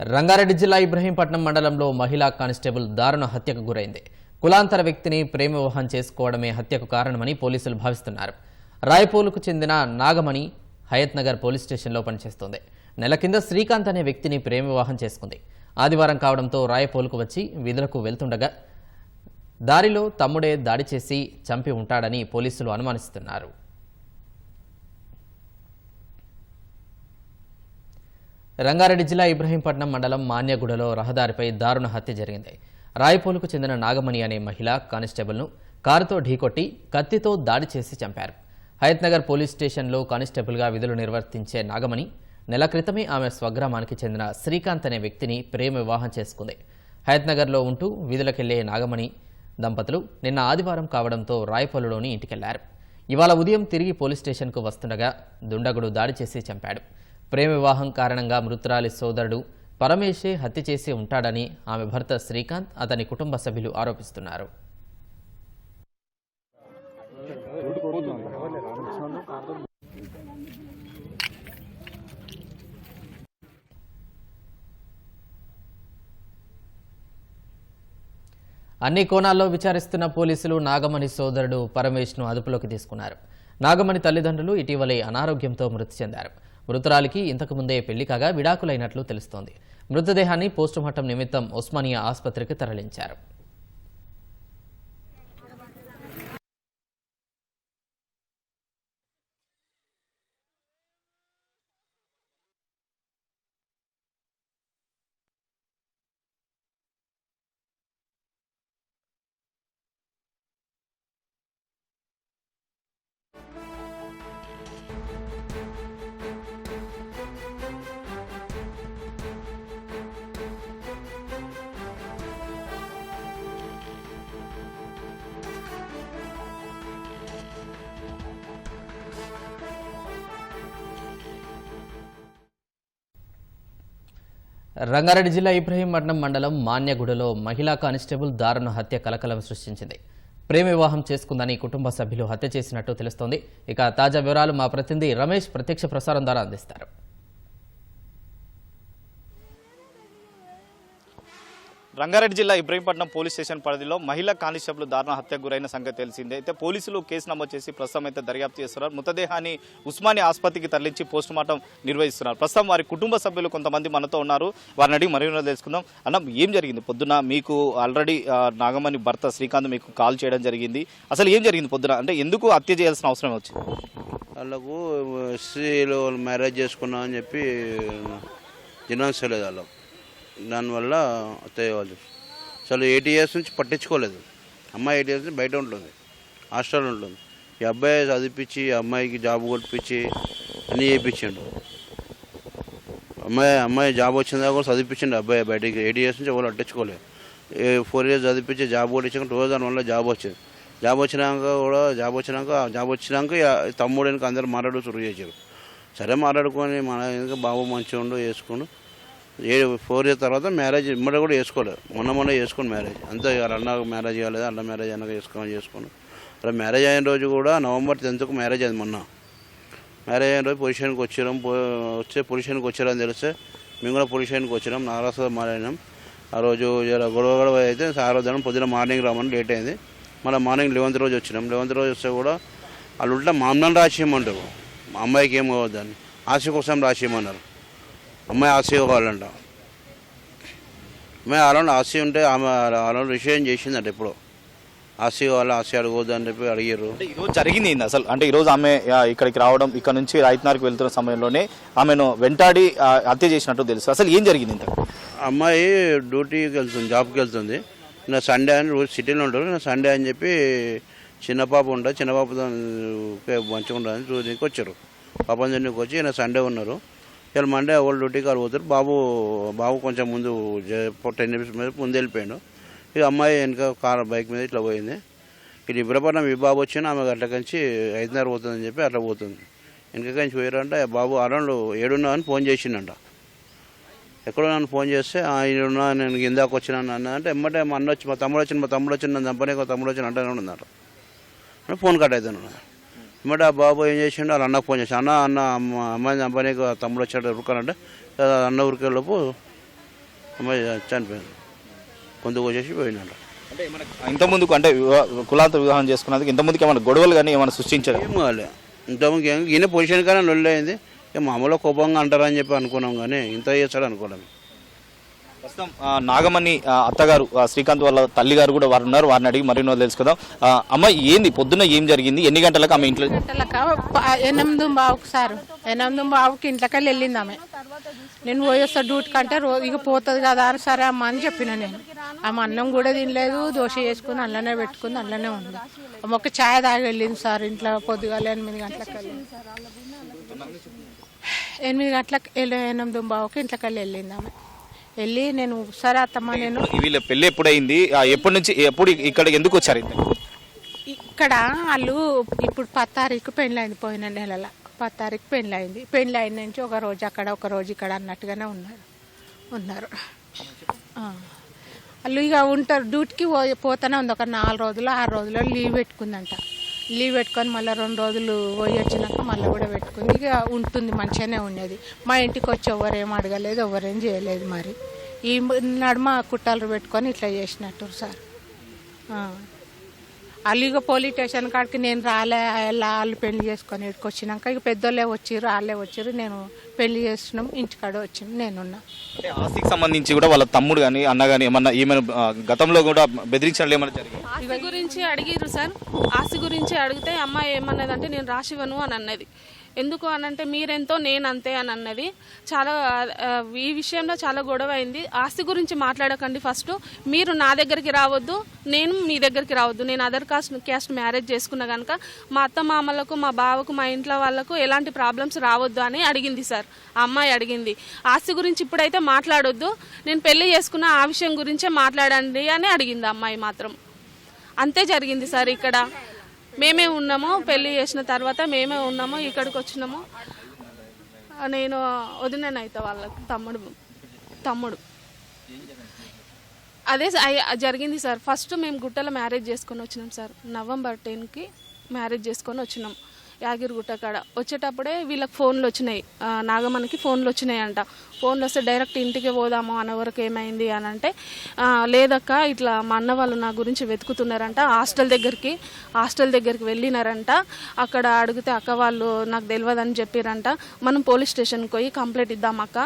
రంగారెడ్డి జిల్లా ఇబ్రహీంపట్నం మండలంలో మహిళా కానిస్టేబుల్ దారుణ హత్యకు గురైంది. కులాంతర వ్యక్తిని ప్రేమ వివాహం చేసుకోవడమే హత్యకు కారణమని పోలీసులు భావిస్తున్నారు. రాయపూలుకు చెందిన నాగమణి హయత్ నగర్ పోలీస్ స్టేషన్లో పనిచేస్తోంది. నెల కింద శ్రీకాంత్ అనే వ్యక్తిని ప్రేమ వివాహం చేసుకుంది. ఆదివారం కావడంతో రాయపోలుకు వచ్చి విధులకు వెళ్తుండగా దారిలో తమ్ముడే దాడి చేసి చంపి ఉంటాడని పోలీసులు అనుమానిస్తున్నారు. రంగారెడ్డి జిల్లా ఇబ్రహీంపట్నం మండలం మాన్యగూడలో రహదారిపై దారుణ హత్య జరిగింది. రాయపోలుకు చెందిన నాగమణి అనే మహిళ కానిస్టేబుల్ను కారుతో ఢీకొట్టి కత్తితో దాడి చేసి చంపారు. హయత్నగర్ పోలీస్ స్టేషన్లో కానిస్టేబుల్గా విధులు నిర్వర్తించే నాగమణి నెల క్రితమే ఆమె స్వగ్రామానికి చెందిన శ్రీకాంత్ అనే వ్యక్తిని ప్రేమ వివాహం చేసుకుంది. హయత్నగర్లో ఉంటూ విధులకెళ్ళే నాగమణి దంపతులు నిన్న ఆదివారం కావడంతో రాయపోలులోని ఇంటికెళ్ళారు. ఇవాళ ఉదయం తిరిగి పోలీస్ స్టేషన్కు వస్తుండగా దుండగుడు దాడి చేసి చంపాడు. ప్రేమ వివాహం కారణంగా మృతురాలి సోదరుడు పరమేశే హత్య చేసి ఉంటాడని ఆమె భర్త శ్రీకాంత్ అతని కుటుంబ సభ్యులు ఆరోపిస్తున్నారు. అన్ని కోణాల్లో విచారిస్తున్న పోలీసులు నాగమణి సోదరుడు పరమేష్ను అదుపులోకి తీసుకున్నారు. నాగమణి తల్లిదండ్రులు ఇటీవలే అనారోగ్యంతో మృతి చెందారు. మృతురాలికి ఇంతకు ముందే పెళ్ళి కాగా విడాకులైనట్లు తెలుస్తోంది. మృతదేహాన్ని పోస్టుమార్టం నిమిత్తం ఉస్మానియా ఆసుపత్రికి తరలించారు. రంగారెడ్డి జిల్లా ఇబ్రహీంపట్నం మండలం మాన్యగూడలో మహిళా కానిస్టేబుల్ దారుణ హత్య కలకలం సృష్టించింది. ప్రేమ వివాహం చేసుకుందని కుటుంబ సభ్యులు హత్య చేసినట్టు తెలుస్తోంది. ఇక తాజా వివరాలు మా ప్రతినిధి రమేష్ ప్రత్యక్ష ప్రసారం ద్వారా అందిస్తారు. రంగారెడ్డి జిల్లా ఇబ్రహీంపట్నం పోలీస్ స్టేషన్ పరిధిలో మహిళా కానిస్టేబుల్ దారుణ హత్యకు గురైన సంగతి తెలిసిందే. అయితే పోలీసులు కేసు నమోదు చేసి ప్రస్తుతం అయితే దర్యాప్తు చేస్తున్నారు. మృతదేహాన్ని ఉస్మానియా ఆసుపత్రికి తరలించి పోస్టుమార్టం నిర్వహిస్తున్నారు. ప్రస్తుతం వారి కుటుంబ సభ్యులు కొంతమంది మనతో ఉన్నారు. వారిని అడిగి మరింత తెలుసుకుందాం. అన్న ఏం జరిగింది? పొద్దున మీకు ఆల్రెడీ నాగమణి భర్త శ్రీకాంత్ మీకు కాల్ చేయడం జరిగింది. అసలు ఏం జరిగింది పొద్దున? అంటే ఎందుకు హత్య చేయాల్సిన అవసరం వచ్చింది? వాళ్ళకు ఎస్సీలో మ్యారేజ్ చేసుకున్నాం అని చెప్పి జినాన్సలేదు వాళ్ళకు. దానివల్ల అత్తయ్య అసలు ఎయిట్ ఇయర్స్ నుంచి పట్టించుకోలేదు. అమ్మాయి ఎయిట్ ఇయర్స్ నుంచి బయట ఉంటుంది. హాస్టల్ ఉంటుంది. ఈ అబ్బాయి చదివించి ఈ అమ్మాయికి జాబ్ కొట్టించి అన్నీ చేయించిండు అమ్మాయి అమ్మాయి జాబ్ వచ్చిందా కూడా చదివించండి అబ్బాయి బయటికి. ఎయిట్ ఇయర్స్ నుంచి ఎవరు పట్టించుకోలేదు. ఫోర్ ఇయర్స్ చదివించి జాబ్ కొట్టించాక టూ థౌసండ్ వన్లో జాబ్ వచ్చింది. జాబ్ వచ్చినాక కూడా జాబ్ వచ్చినాక జాబ్ వచ్చినాక తమ్ముడు వెనక అందరు మాట్లాడు చురుగు చేశారు. సరే మాట్లాడుకొని మన ఇంకా బాబు మంచిగా ఉండు వేసుకుండు. ఏడు ఫోర్ ఇయర్ తర్వాత మ్యారేజ్ ఇమ్మడి కూడా వేసుకోలేదు. మొన్న మొన్న చేసుకుని మ్యారేజ్. అంతే అన్న మ్యారేజ్ కాలేదు అన్న మ్యారేజ్ అన్నగా చేసుకోమని చేసుకుని అలా మ్యారేజ్ అయిన రోజు కూడా నవంబర్ టెన్త్కు మ్యారేజ్ అయింది మొన్న. మ్యారేజ్ అయిన రోజు పొజిషన్కి వచ్చాం వచ్చే పొజిషన్కి వచ్చారని తెలిస్తే మేము కూడా పొజిషన్కి వచ్చినాం. నారాస మారాయినాం ఆ రోజు గొడవ గొడవ అయితే ఆ రోజు పొద్దున మార్నింగ్ రామని లేట్ అయింది. మళ్ళీ మార్నింగ్ లెవెంత్ రోజు వచ్చినాం. లెవెంత్ రోజు వస్తే కూడా వాళ్ళు ఉంటే మామూలు రాసేయమంటారు. మా అమ్మాయికి ఏం కావద్దని. ఆశ కోసం రాసేయమన్నారు. అమ్మాయి ఆశ కావాలంట. అమ్మాయి అలాంటి ఆశ ఉంటే ఆమె అలాంటి విషయం చేసిందంట ఎప్పుడో. ఆశ కావాలి ఆశ అడగవద్దు అని చెప్పి అడిగారు ఈరోజు జరిగింది ఏంది అసలు? అంటే ఈరోజు ఆమె ఇక్కడికి రావడం ఇక్కడ నుంచి రైతనార్కి వెళ్తున్న సమయంలోనే ఆమెను వెంటాడి హత్య చేసినట్టు తెలుసు. అసలు ఏం జరిగింది ఇంత అమ్మాయి డ్యూటీకి వెళ్తుంది జాబ్కి వెళ్తుంది. నా సండే అని రోజు సిటీలో ఉంటారు. నా సండే అని చెప్పి చిన్న పాప ఉంటుంది చిన్న పాప మంచిగా ఉంటుందని చూడడానికి వచ్చారు. పాపం చూడడానికి వచ్చి నా సండే ఉన్నారు. ఇవాళ మండే వాళ్ళు డ్యూటీకి వాళ్ళు పోతారు. బాబు బాబు కొంచెం ముందు టెన్ మినిట్స్ మీద ముందు వెళ్ళిపోయాడు. ఇక అమ్మాయి వెనక కార్ బైక్ మీద ఇట్లా పోయింది. ఇటు ఇబ్రపట్నం ఈ బాబు వచ్చిన ఆమె అట్లా కంచి ఐదున్నర పోతుందని చెప్పి అట్లా పోతుంది. వెనక కంచి పోయారంటే బాబు అరౌండ్ ఏడున్నా అని ఫోన్ చేసిండంట. ఎక్కడో నన్ను ఫోన్ చేస్తే ఆయన నేను ఇందాక వచ్చినాను అన్న అంటే ఎమ్మటే మా అన్న వచ్చి మా తమ్ముడు వచ్చిన మా తమ్ముడు వచ్చిన నన్ను చంపనే తమ్ముడు వచ్చిన అంటే ఉందన్నమాట ఫోన్ కట్ అవుతాను ఎమ్మటే ఆ బాబు ఏం చేసిండు? వాళ్ళ అన్నకు ఫోన్ చేసి అన్న అన్న అమ్మ అమ్మాయిని చంపనే తమ్ముడు వచ్చాడు ఉరుకానంటే అన్న ఉరికేలోపు అమ్మాయి చనిపోయింది. కొంత వచ్చేసి పోయినాడు అంటే ఏమైనా ఇంతకుముందుకు అంటే కులాంతర వివాహం చేసుకున్నందుకు ఇంతకుముందుకు ఏమైనా గొడవలు కానీ ఏమైనా సృష్టించారు? ఏం కాలే. ఇంతకుముందు ఏం- ఈయన పొజిషన్ కానీ లొల్లి అయింది మామూలుగా కోపంగా అంటారని చెప్పి అనుకున్నాం కానీ ఇంత చేస్తాడు అనుకోలేము ప్రస్తుతం నాగమణి అత్తగారు శ్రీకాంత్ వాళ్ళ తల్లి గారు కూడా వారు ఉన్నారు. వారిని అడిగి మరిన్నో తెలుసుకుందాం. అమ్మ ఏంది? పొద్దున్న ఏం జరిగింది? ఎన్ని గంటలకు ఆమె ఇంట్లో ఎనిమిది బావుకు సార్ ఎనిమిది బావుకి ఇంట్లోకి వెళ్ళింది ఆమె. నేను పోయేస్తా డ్యూటీ కంటే రోజు ఇక పోతుంది కదా అని సరే అమ్మ అని చెప్పిన నేను. ఆమె అన్నం కూడా తినలేదు దోశ వేసుకుని అల్లనే పెట్టుకుని అల్లనే ఉంది. ఆమె ఒక ఛాయ్ తాగి వెళ్ళింది సార్ ఇంట్లో పొద్దుగాల ఎనిమిది గంటలకు వెళ్ళింది ఎనిమిది గంటలకు ఎనిమిది బావుకి ఇంట్లోకి వెళ్ళి వెళ్ళింది ఆమె. వెళ్ళి నేను సరే అత్తమ్మ నేను వీళ్ళ పెళ్ళి ఎప్పుడైంది? ఆ, ఎప్పటి నుంచి ఎప్పుడు ఇక్కడ ఎందుకు వచ్చారు ఇంతకు? ఇక్కడ వాళ్ళు ఇప్పుడు పది తారీఖు పెళ్ళైంది పోయిన నెలల. పది తారీఖు పెళ్ళైంది. పెళ్ళి అయిన నుంచి ఒక రోజు అక్కడ ఒక రోజు ఇక్కడ అన్నట్టుగానే ఉన్నారు. ఉన్నారు. ఆ. వాళ్ళు ఇక ఉంటారు డ్యూటీకి పోతానే ఉంది. ఒక నాలుగు రోజులు ఆరు రోజులు లీవ్ పెట్టుకుందంట. లీవ్ పెట్టుకొని మళ్ళీ రెండు రోజులు పోయి వచ్చినాక మళ్ళీ కూడా పెట్టుకుంది ఇక ఉంటుంది మంచిగానే ఉండేది. మా ఇంటికి వచ్చి ఎవరేం అడగలేదు ఎవరేం చేయలేదు మరి. ఈ నడుమ కుట్టాలు పెట్టుకొని ఇట్లా చేసినట్టు సార్. ఇక పోలీస్ స్టేషన్ కాడికి నేను రాలే వెళ్ళా వాళ్ళు పెళ్ళి చేసుకొని ఇక్కడికి వచ్చినాక ఇక పెద్దోళ్ళే వచ్చిర్రు వాళ్ళే వచ్చిర్రు నేను పెళ్ళి చేస్తున్నాం ఇంటికాడ వచ్చింది నేనున్నా. అంటే ఆస్తికి సంబంధించి కూడా వాళ్ళ తమ్ముడు కానీ అన్న కానీ ఏమన్నా ఏమైనా గతంలో కూడా బెదిరించడం ఏమైనా జరిగింది? ఆస్తి గురించి అడిగిర్రు సార్. ఆస్తి గురించి అడిగితే అమ్మాయి ఏమన్నదంటే నేను రాసివ్వను అని అన్నది. ఎందుకు అనంటే మీరెంతో నేను అంతే అని అన్నది. చాలా ఈ విషయంలో చాలా గొడవ అయింది ఆస్తి గురించి మాట్లాడకండి ఫస్ట్. మీరు నా దగ్గరికి రావద్దు నేను మీ దగ్గరికి రావద్దు. నేను అదర్ కాస్ట్ క్యాస్ట్ మ్యారేజ్ చేసుకున్నా కనుక మా అత్త మామలకు మా బావకు మా ఇంట్లో వాళ్ళకు ఎలాంటి ప్రాబ్లమ్స్ రావద్దు అని అడిగింది సార్. ఆ అమ్మాయి అడిగింది. ఆస్తి గురించి ఇప్పుడైతే మాట్లాడొద్దు. నేను పెళ్ళి చేసుకున్న ఆ విషయం గురించే మాట్లాడండి అని అడిగింది ఆ అమ్మాయి మాత్రం. అంతే జరిగింది సార్ ఇక్కడ. మేమే ఉన్నాము పెళ్ళి చేసిన తర్వాత మేమే ఉన్నాము ఇక్కడికి వచ్చినాము. నేను వదిననైతే వాళ్ళకి తమ్ముడు తమ్ముడు. అదే అయ్య- జరిగింది సార్. ఫస్ట్ మేము గుట్టలో మ్యారేజ్ చేసుకొని వచ్చినాం సార్. నవంబర్ టెన్కి మ్యారేజ్ చేసుకొని వచ్చినాం. యాగిరిగుట్ట కాడ వచ్చేటప్పుడే వీళ్ళకి ఫోన్లు వచ్చినాయి. నాగమ్మకి ఫోన్లు వచ్చినాయి అంట ఫోన్లు వస్తే డైరెక్ట్ ఇంటికి పోదాము అనవరకు ఏమైంది అని అంటే లేదక్క ఇట్లా మా అన్న వాళ్ళు నా గురించి వెతుకుతున్నారంట. హాస్టల్ దగ్గరికి హాస్టల్ దగ్గరికి వెళ్ళినారంట. అక్కడ అడిగితే అక్క వాళ్ళు నాకు తెలియదని చెప్పారంట. మనం పోలీస్ స్టేషన్కి పోయి కంప్లైంట్ ఇద్దాం అక్క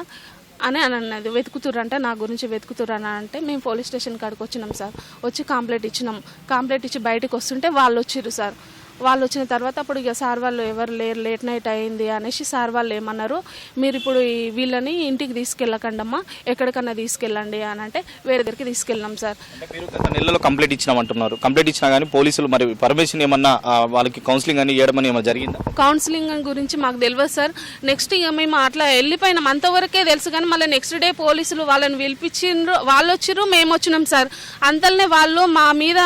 అని అని అన్నది. వెతుకుతురంట నా గురించి వెతుకుతురని అంటే మేము పోలీస్ స్టేషన్ కాడికి వచ్చినాం సార్. వచ్చి కంప్లైంట్ ఇచ్చినాం. కంప్లైంట్ ఇచ్చి బయటకు వస్తుంటే వాళ్ళు వచ్చిర్రు సార్. వాళ్ళు వచ్చిన తర్వాత అప్పుడు ఇక సార్ వాళ్ళు ఎవరు లేరు లేట్ నైట్ అయింది అనేసి సార్ వాళ్ళు ఏమన్నారు మీరు ఇప్పుడు ఈ వీళ్ళని ఇంటికి తీసుకెళ్ళకండి అమ్మా ఎక్కడికన్నా తీసుకెళ్ళండి అని అంటే వేరే దగ్గరికి తీసుకెళ్ళాం సార్. అంటే మీరు గత నెలలో కంప్లైంట్ ఇచ్చినామంటున్నారు. కంప్లైంట్ ఇచ్చినా కానీ పోలీసులు మరి పర్మిషన్ ఏమన్నా వాళ్ళకి కౌన్సిలింగ్ అని ఇవ్వడం అని ఏమైనా జరిగిందా? కౌన్సిలింగ్ గురించి మాకు తెలియదు సార్. నెక్స్ట్ ఇక మేము అట్లా వెళ్ళిపోయినాం. అంతవరకే తెలుసు కానీ మళ్ళీ నెక్స్ట్ డే పోలీసులు వాళ్ళని పిలిపించిండ్రు వాళ్ళు వచ్చిర్రు మేము వచ్చినాం సార్. అంతలోనే వాళ్ళు మా మీద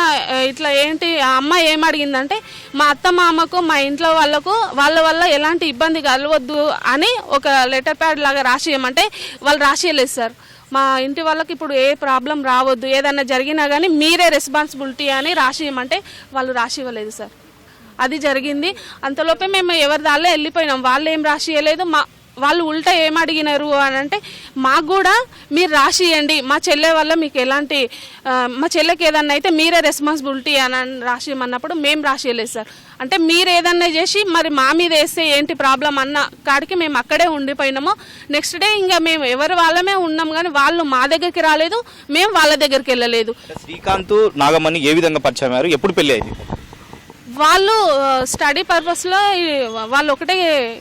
ఇట్లా ఏంటి ఆ అమ్మాయి ఏం అడిగిందంటే మా అత్త మామకు మా ఇంట్లో వాళ్ళకు వాళ్ళ వల్ల ఎలాంటి ఇబ్బంది కలవద్దు అని ఒక లెటర్ ప్యాడ్ లాగా రాసియమంటే వాళ్ళు రాసియలేదు సార్. మా ఇంటి వాళ్ళకి ఇప్పుడు ఏ ప్రాబ్లం రావద్దు ఏదన్నా జరిగినా కానీ మీరే రెస్పాన్సిబిలిటీ అని రాసియమంటే వాళ్ళు రాసి ఇవ్వలేదు సార్. అది జరిగింది. అంతలోపే మేము ఎవరి దానిలో వెళ్ళిపోయినాం. వాళ్ళు ఏం రాసియలేదు మా వాళ్ళు ఉల్టా ఏం అడిగినారు అని అంటే మాకు కూడా మీరు రాసియండి మా చెల్లె వల్ల మీకు ఎలాంటి మా చెల్లెకి ఏదన్నా అయితే మీరే రెస్పాన్సిబిలిటీ అని రాసియమన్నప్పుడు మేము రాసియలేదు సార్. అంటే మీరు ఏదన్నా చేసి మరి మా మీద వేస్తే ఏంటి ప్రాబ్లం అన్న కాడికి మేము అక్కడే ఉండిపోయినాము. నెక్స్ట్ డే ఇంకా మేము ఎవరి వాళ్ళమే ఉన్నాం కానీ వాళ్ళు మా దగ్గరికి రాలేదు మేము వాళ్ళ దగ్గరికి వెళ్ళలేదు. శ్రీకాంత్ నాగమణి ఏ విధంగా పరిచయం ఎప్పుడు పెళ్ళి అయింది? వాళ్ళు స్టడీ పర్పస్లో వాళ్ళు ఒకటే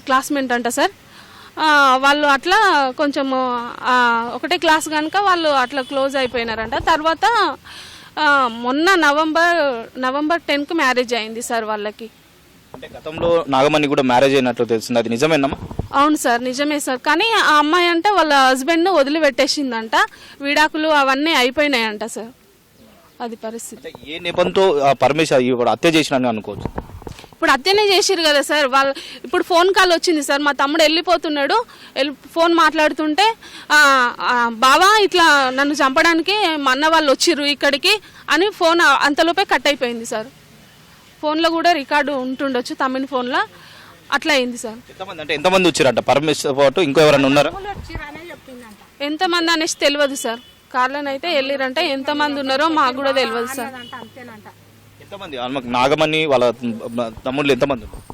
క్లాస్మేట్ అంట సార్. వాళ్ళు అట్లా కొంచెం ఒకటే క్లాస్ కనుక వాళ్ళు అట్లా క్లోజ్ అయిపోయినారంట. తర్వాత మొన్న నవంబర్ నవంబర్ టెన్కి మ్యారేజ్ అయింది సార్ వాళ్ళకి. అంటే గతంలో నాగమణి కూడా మ్యారేజ్ అయినట్లు తెలిసింది అది నిజమేనమ్మా? అవును సార్ నిజమే సార్. కానీ ఆ అమ్మాయి అంటే వాళ్ళ హస్బెండ్ వదిలిపెట్టేసిందంట. విడాకులు అవన్నీ అయిపోయినాయంట సార్. అది పరిస్థితి. ఏ నెపంతో పర్మిషన్ ఇప్పుడు హత్య చేసినని అనుకోవచ్చు? ఇప్పుడు అత్తనే చేసిరు కదా సార్. వాళ్ళు ఇప్పుడు ఫోన్ కాల్ వచ్చింది సార్. మా తమ్ముడు వెళ్ళిపోతున్నాడు. వెళ్ళి ఫోన్ మాట్లాడుతుంటే బావా ఇట్లా నన్ను చంపడానికి మా అన్న వాళ్ళు వచ్చిర్రు ఇక్కడికి అని ఫోన్ అంతలోపే కట్ అయిపోయింది సార్. ఫోన్లో కూడా రికార్డు ఉంటుండొచ్చు తమ్మిన ఫోన్లో. అట్లా అయింది సార్. ఎంతమంది అంటే ఎంతమంది వచ్చారంట పరమేశ్వర్ పాటు ఇంకో ఎవరైనా ఉన్నారా ఎంతమంది అనేసి తెలియదు సార్. కార్లను అయితే వెళ్ళిరంట. ఎంతమంది ఉన్నారో మాకు కూడా తెలియదు సార్. ఎంతమంది? ఆమెకు నాగమణి వాళ్ళ తమ్ముళ్ళు ఎంతమంది? ఉన్నారు?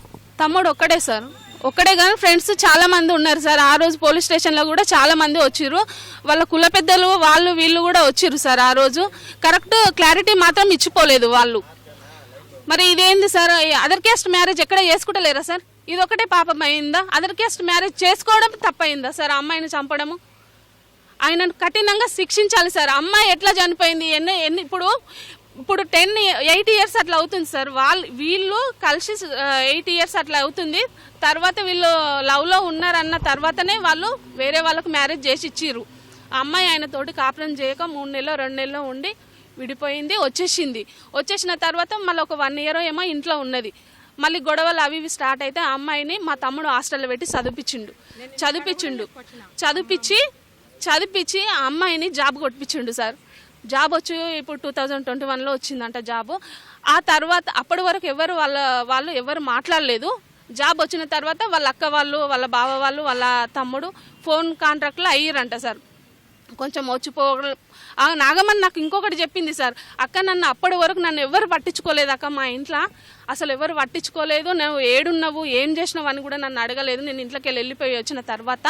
తమ్ముడు ఒక్కడే సార్. ఒక్కడే కానీ ఫ్రెండ్స్ చాలా మంది ఉన్నారు సార్. ఆ రోజు పోలీస్ స్టేషన్లో కూడా చాలా మంది వచ్చిర్రు. వాళ్ళ కుల పెద్దలు వాళ్ళు వీళ్ళు కూడా వచ్చిర్రు సార్ ఆ రోజు. కరెక్ట్ క్లారిటీ మాత్రం ఇచ్చిపోలేదు వాళ్ళు. మరి ఇదేంది సార్? అదర్ క్యాస్ట్ మ్యారేజ్ ఎక్కడ చేసుకుంటలేరా సార్? ఇది ఒకటే పాపం అయిందా? అదర్ క్యాస్ట్ మ్యారేజ్ చేసుకోవడం తప్పయిందా సార్ ఆ అమ్మాయిని చంపడము? ఆయనను కఠినంగా శిక్షించాలి సార్. అమ్మాయి ఎట్లా చనిపోయింది? ఎన్ని ఎన్ని ఇప్పుడు ఇప్పుడు టెన్ ఎయిట్ ఇయర్స్ అట్లా అవుతుంది సార్. వాళ్ళు వీళ్ళు కలిసి ఎయిట్ ఇయర్స్ అట్లా అవుతుంది. తర్వాత వీళ్ళు లవ్లో ఉన్నారన్న తర్వాతనే వాళ్ళు వేరే వాళ్ళకు మ్యారేజ్ చేసి ఇచ్చిర్రు. అమ్మాయి ఆయన తోటి కాపురం చేయక మూడు నెలలో రెండు నెలలో ఉండి విడిపోయింది వచ్చేసింది. వచ్చేసిన తర్వాత మళ్ళీ ఒక వన్ ఇయర్ ఏమో ఇంట్లో ఉన్నది. మళ్ళీ గొడవలు అవి ఇవి స్టార్ట్ అయితే ఆ అమ్మాయిని మా తమ్ముడు హాస్టల్లో పెట్టి చదివిపించిండు. చదివిపించిండు. చదివిపించి చదివిపించి ఆ అమ్మాయిని జాబ్ కొట్టించిండు సార్. జాబ్ వచ్చి ఇప్పుడు టూ థౌజండ్ ట్వంటీ వన్లో వచ్చిందంట జాబ్. ఆ తర్వాత అప్పటి వరకు ఎవరు వాళ్ళ వాళ్ళు ఎవరు మాట్లాడలేదు. జాబ్ వచ్చిన తర్వాత వాళ్ళ అక్క వాళ్ళు వాళ్ళ బావ వాళ్ళు వాళ్ళ తమ్ముడు ఫోన్ కాంట్రాక్ట్లో అయ్యారంట సార్. కొంచెం వచ్చిపో ఆ నాగమని నాకు ఇంకొకటి చెప్పింది సార్. అక్క నన్ను అప్పటి వరకు నన్ను ఎవరు పట్టించుకోలేదు అక్క మా ఇంట్లో. అసలు ఎవరు పట్టించుకోలేదు నువ్వు ఏడున్నావు ఏం చేసినావు అని కూడా నన్ను అడగలేదు. నేను ఇంట్లోకి వెళ్ళి వెళ్ళిపోయి వచ్చిన తర్వాత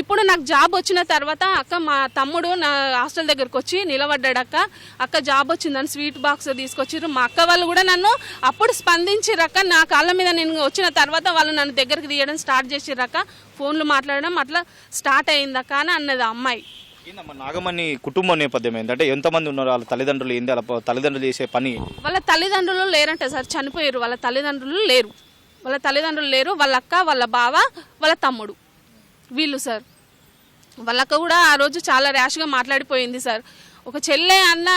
ఇప్పుడు నాకు జాబ్ వచ్చిన తర్వాత అక్క మా తమ్ముడు నా హాస్టల్ దగ్గరకు వచ్చి నిలబడ్డాడు అక్క. అక్క జాబ్ వచ్చిందని స్వీట్ బాక్స్ తీసుకొచ్చారు మా అక్క వాళ్ళు కూడా నన్ను అప్పుడు స్పందించిరక్క నా కాళ్ళ మీద నేను వచ్చిన తర్వాత వాళ్ళు నన్ను దగ్గరికి తీయడం స్టార్ట్ చేసిరక్క ఫోన్లు మాట్లాడడం అట్లా స్టార్ట్ అయిందక్క అని అన్నది ఆ అమ్మాయి. ఏందమ్మా నాగమణి కుటుంబ నేపథ్యం ఏంటంటే ఎంతమంది ఉన్నారు? వాళ్ళ తల్లిదండ్రులు ఏంది? వాళ్ళ తల్లిదండ్రులు చేసే పని వాళ్ళ తల్లిదండ్రులు లేరంట సార్ చనిపోయారు. వాళ్ళ తల్లిదండ్రులు లేరు. వాళ్ళ తల్లిదండ్రులు లేరు. వాళ్ళ అక్క వాళ్ళ బావ వాళ్ళ తమ్ముడు. వీళ్ళు సార్. వాళ్ళక్క కూడా ఆ రోజు చాలా ర్యాష్గా మాట్లాడిపోయింది సార్. ఒక చెల్లె అన్న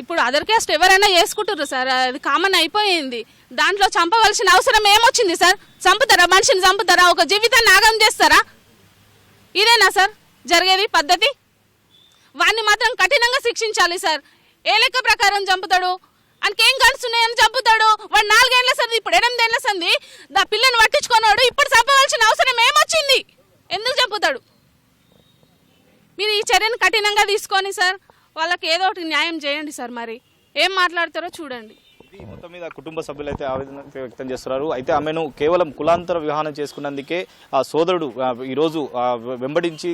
ఇప్పుడు అదర్ క్యాస్ట్ ఎవరైనా చేసుకుంటారు సార్. అది కామన్ అయిపోయింది. దాంట్లో చంపవలసిన అవసరం ఏమొచ్చింది సార్? చంపుతారా? మనిషిని చంపుతారా? ఒక జీవితాన్ని ఆగం చేస్తారా? ఇదేనా సార్? జరిగేది పద్ధతి? వాడిని మాత్రం కఠినంగా శిక్షించాలి సార్. ఏ లెక్క ప్రకారం చంపుతాడు? ఆయనకేం కడుస్తున్నాయని చంపుతాడు? వాడు నాలుగేళ్ళ సంది ఇప్పుడు ఎనిమిదేళ్ళ సంది దా పిల్లని పట్టించుకున్నాడు ఇప్పుడు చంపవలసిన అవసరం ఏమొచ్చింది? ఎందుకు చంపుతాడు? మీరు ఈ చర్యను కఠినంగా తీసుకొని సార్. వాళ్ళకి ఏదో ఒకటి న్యాయం చేయండి సార్ మరి. ఏం మాట్లాడతారో చూడండి. ఇది మొత్తం మీద కుటుంబ సభ్యులు అయితే ఆవేదన వ్యక్తం చేస్తున్నారు. అయితే ఆమెను కేవలం కులాంతర వివాహం చేసుకున్నందుకే ఆ సోదరుడు ఈరోజు వెంబడించి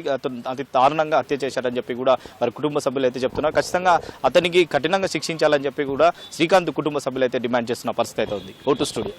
అతి దారుణంగా హత్య చేశాడని చెప్పి కూడా వారి కుటుంబ సభ్యులు అయితే చెప్తున్నారు. ఖచ్చితంగా అతనికి కఠినంగా శిక్షించాలని చెప్పి కూడా శ్రీకాంత్ కుటుంబ సభ్యులు అయితే డిమాండ్ చేస్తున్న పరిస్థితి అయితే ఉంది. Vote studio.